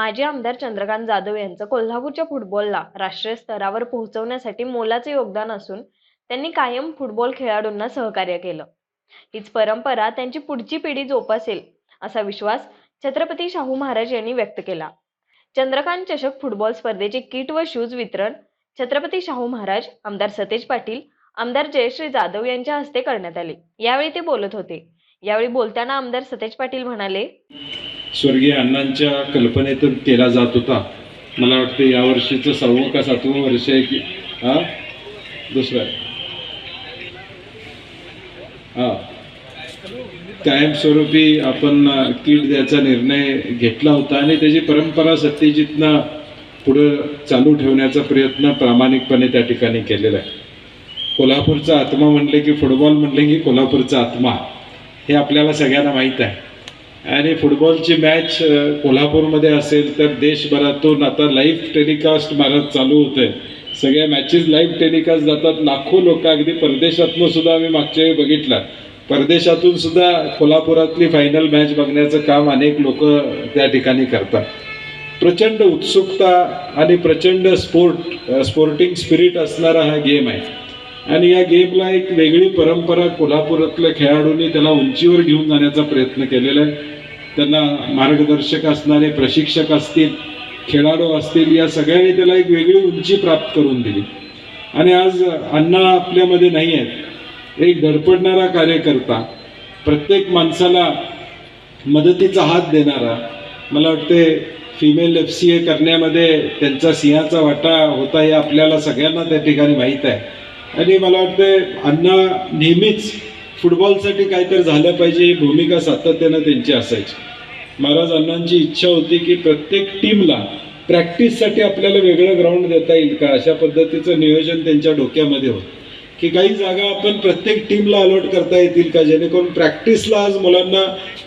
माजी आमदार चंद्रकांत जाधव यांचं कोल्हापूरच्या फुटबॉलला राष्ट्रीय स्तरावर पोहोचवण्यासाठी मोलाचे योगदान असून त्यांनी कायम फुटबॉल खेळाडूंना सहकार्य केलं. हीच परंपरा त्यांची पुढची पिढी जोपासेल असा विश्वास छत्रपती शाहू महाराज यांनी व्यक्त केला. चंद्रकांत चषक फुटबॉल स्पर्धेचे किट व शूज वितरण छत्रपती शाहू महाराज आमदार सतेज पाटील आमदार जयश्री जाधव यांच्या हस्ते करण्यात आले. यावेळी ते बोलत होते. यावेळी बोलताना आमदार सतेज पाटील म्हणाले स्वर्गीय अण्णांच्या कल्पनेतून केला जात होता. मला वाटतं यावर्षीचं सहावं का सातवं वर्ष आहे की हा? दुसरं आहे. हा. कायमस्वरूपी आपण किट द्यायचा निर्णय घेतला होता आणि त्याची परंपरा सत्यजितनं पुढं चालू ठेवण्याचा प्रयत्न प्रामाणिकपणे त्या ठिकाणी केलेला आहे. कोल्हापूरचा आत्मा म्हणले की फुटबॉल म्हणले की कोल्हापूरचा आत्मा हे आपल्याला सगळ्यांना माहीत आहे. आणि फुटबॉलची मॅच कोल्हापूरमध्ये असेल तर देशभरातून आता लाईव्ह टेलिकास्ट महाराज चालू होत आहे सगळ्या मॅचेस लाईव्ह टेलिकास्ट जातात. लाखो लोक अगदी परदेशातून सुद्धा आम्ही मागच्या वेळी बघितला. परदेशातून सुद्धा कोल्हापुरातली फायनल मॅच बघण्याचं काम अनेक लोक त्या ठिकाणी करतात. प्रचंड उत्सुकता आणि प्रचंड स्पोर्ट स्पोर्टिंग स्पिरिट असणारा हा गेम आहे. आणि या गेमला एक वेगळी परंपरा कोल्हापुरातल्या खेळाडूंनी त्याला उंचीवर घेऊन जाण्याचा प्रयत्न केलेला आहे. त्यांना मार्गदर्शक असणारे प्रशिक्षक असतील खेळाडू असतील या सगळ्यांनी त्याला एक वेगळी उंची प्राप्त करून दिली. आणि आज अण्णा आपल्यामध्ये नाही आहेत. एक धडपडणारा कार्यकर्ता प्रत्येक माणसाला मदतीचा हात देणारा मला वाटते फिमेल एफ सी ए करण्यामध्ये त्यांचा सिंहाचा वाटा होता हे आपल्याला सगळ्यांना त्या ठिकाणी माहीत आहे. आणि मला वाटतं अण्णा नेहमीच फुटबॉलसाठी काहीतरी झालं पाहिजे ही भूमिका सातत्यानं त्यांची असायची. महाराज अण्णांची इच्छा होती की प्रत्येक टीमला प्रॅक्टिससाठी आपल्याला वेगळं ग्राउंड देता येईल का? अशा पद्धतीचं नियोजन त्यांच्या डोक्यामध्ये होतं. की काही जागा आपण प्रत्येक टीमला अलॉट करता येतील का? जेणेकरून प्रॅक्टिसला आज मुलांना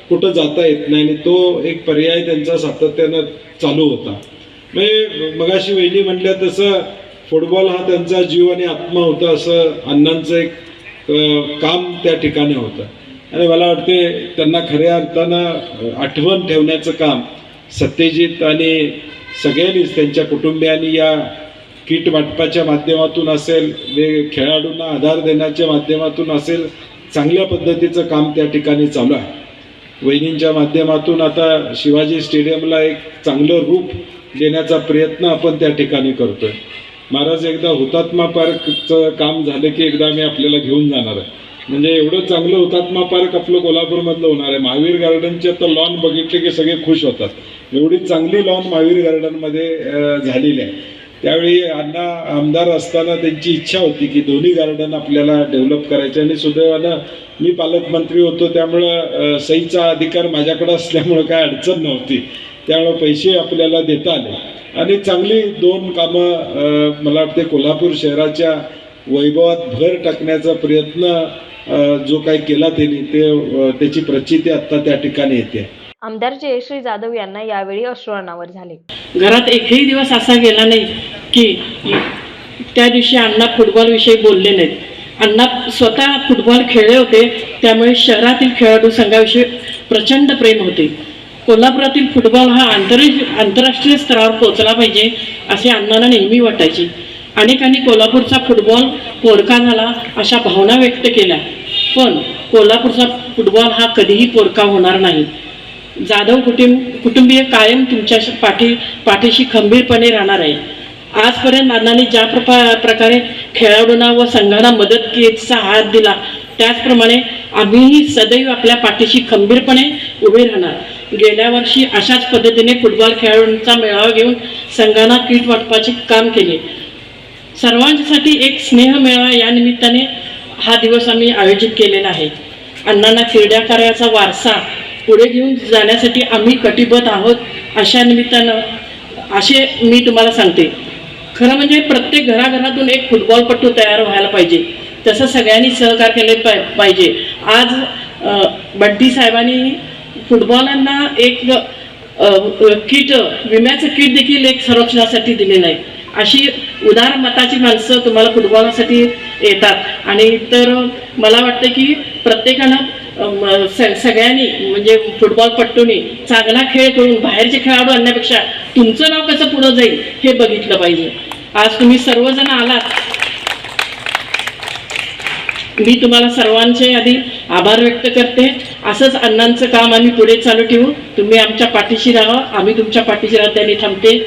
कुठं जाता येत नाही आणि तो एक पर्याय त्यांचा सातत्यानं चालू होता. म्हणजे मगाशी वहिनी म्हटल्या तसं फुटबॉल हा त्यांचा जीव आणि आत्मा होता असं अण्णांचं एक काम त्या ठिकाणी होतं. आणि मला वाटते त्यांना खऱ्या अर्थानं आठवण ठेवण्याचं काम सत्यजित आणि सगळ्यांनीच त्यांच्या कुटुंबियांनी या किट वाटपाच्या माध्यमातून असेल वे खेळाडूंना आधार देण्याच्या माध्यमातून असेल चांगल्या पद्धतीचं काम त्या ठिकाणी चालू आहे. वहिनींच्या माध्यमातून आता शिवाजी स्टेडियमला एक चांगलं रूप देण्याचा प्रयत्न आपण त्या ठिकाणी करतोय. महाराज एकदा हुतात्मा पार्कचं काम झालं की एकदा मी आपल्याला घेऊन जाणार आहे. म्हणजे एवढं चांगलं हुतात्मा पार्क आपलं कोल्हापूरमधलं होणार आहे. महावीर गार्डनचे तर लॉन बघितले की सगळे खुश होतात. एवढी चांगली लॉन महावीर गार्डनमध्ये झालेली आहे. त्यावेळी अण्णा आमदार असताना त्यांची इच्छा होती की दोन्ही गार्डन आपल्याला डेव्हलप करायचे आणि सुदैवानं मी पालकमंत्री होतो त्यामुळं सईचा सहीचा अधिकार माझ्याकडं असल्यामुळं काय अडचण नव्हती. त्यामुळं पैसे आपल्याला देता आले. आणि चांगली दोन कामं मला वाटते कोल्हापूर शहराच्या वैभवात भर टाकण्याचा प्रयत्न जो काही केला त्यांनी ते त्याची प्रचिती आत्ता त्या ठिकाणी येते. आमदार जयश्री जाधव यांना यावेळी अश्रू अनावर झाले. घरात एकही दिवस असा गेला नाही की त्या दिवशी अण्णा फुटबॉलविषयी बोलले नाहीत. अण्णा स्वतः फुटबॉल खेळले होते त्यामुळे शहरातील खेळाडू संघाविषयी प्रचंड प्रेम होते. कोल्हापुरातील फुटबॉल हा आंतर आंतरराष्ट्रीय स्तरावर पोहोचला पाहिजे असे अण्णांना नेहमी वाटायचे. अनेकांनी कोल्हापूरचा फुटबॉल पोरका झाला अशा भावना व्यक्त केल्या. पण कोल्हापूरचा फुटबॉल हा कधीही पोरका होणार नाही. जाधव कुटुंब कुटुंबीय कायम तुमच्या पाठी पाठीशी खंबीरपणे राहणार आहे. आजपर्यंत अण्णांनी ज्या प्रपा प्रकारे खेळाडूंना व संघांना मदत केचा हात दिला त्याचप्रमाणे आम्हीही सदैव आपल्या पाठीशी खंबीरपणे उभे राहणार. गेल्या वर्षी अशाच पद्धतीने फुटबॉल खेळाडूंचा मेळावा घेऊन संघांना किट वाटपाचे काम केले. सर्वांसाठी एक स्नेह मेळावा या निमित्ताने हा दिवस आम्ही आयोजित केलेला आहे. अण्णांना क्रीडा कार्याचा वारसा पुढे घेऊन जाण्यासाठी आम्ही कटिबद्ध आहोत अशा निमित्तानं असे मी तुम्हाला सांगते. खरं म्हणजे प्रत्येक घराघरातून एक फुटबॉलपटू तयार व्हायला पाहिजे. तसं सगळ्यांनी सहकार केले पाय पाहिजे. आज बड्डी साहेबांनी फुटबॉलांना एक किट विम्याचं किट देखील एक संरक्षणासाठी दिलेलं आहे. अशी उदार मताची माणसं तुम्हाला फुटबॉलसाठी येतात. आणि तर मला वाटतं की प्रत्येकानं सगळ्यांनी म्हणजे फुटबॉलपट्टूंनी चांगला खेळ करून बाहेरचे खेळाडू आणण्यापेक्षा तुमचं नाव कसं पुढं जाईल हे बघितलं पाहिजे. आज तुम्ही सर्वजण आलात. मी तुम्हाला सर्वांचे आधी आभार व्यक्त करते. असंच अण्णांचं काम आम्ही पुढे चालू ठेवू. तुम्ही आमच्या पाठीशी राहा. आम्ही तुमच्या पाठीशी राहा त्यांनी थांबते.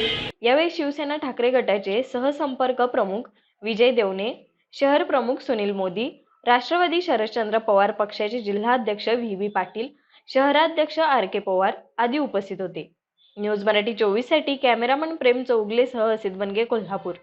यावेळी शिवसेना ठाकरे गटाचे सहसंपर्क प्रमुख विजय देवणे शहर प्रमुख सुनील मोदी राष्ट्रवादी शरदचंद्र पवार पक्षाचे जिल्हाध्यक्ष व्ही. व्ही. पाटील शहराध्यक्ष आर. के. पवार आदी उपस्थित होते. न्यूज मराठी चोवीससाठी कॅमेरामन प्रेम चौगलेसह असित बनगे कोल्हापूर.